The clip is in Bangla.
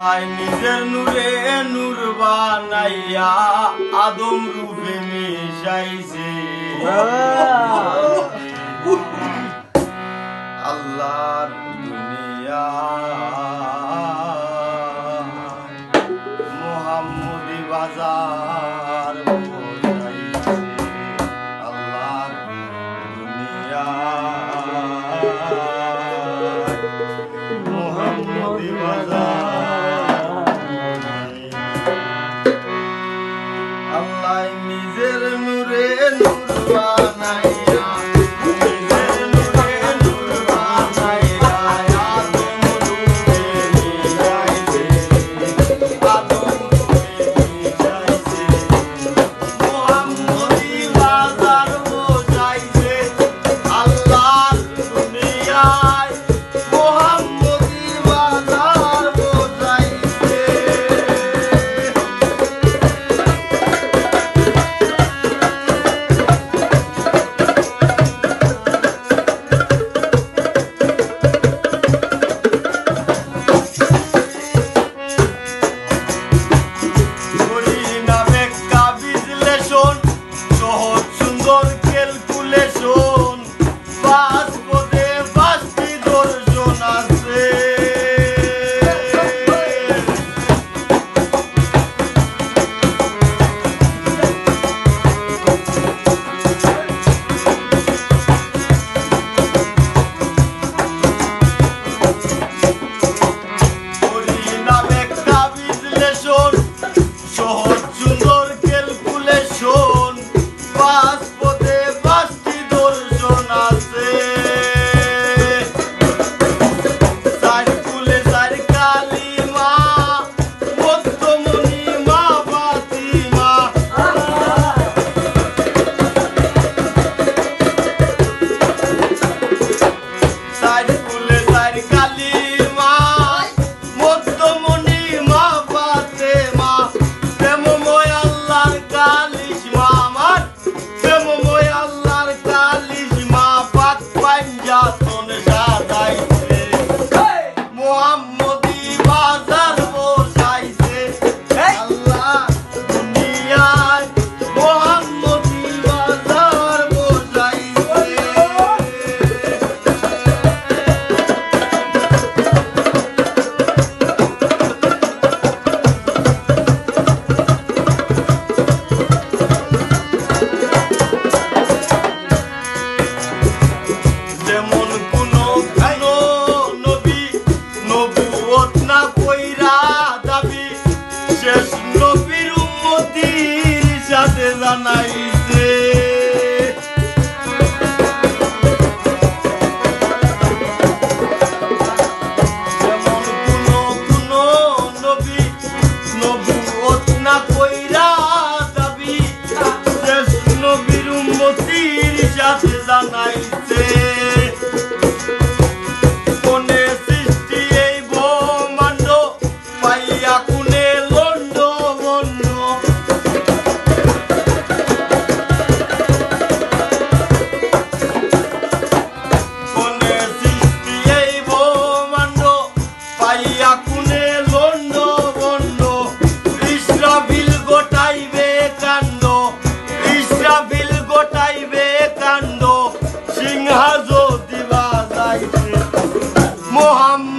আই নিজের নূরে নূর বানাইয়া আদম রূপে মিশাইছে। আল্লাহর Hallelujah. night. Mohammed.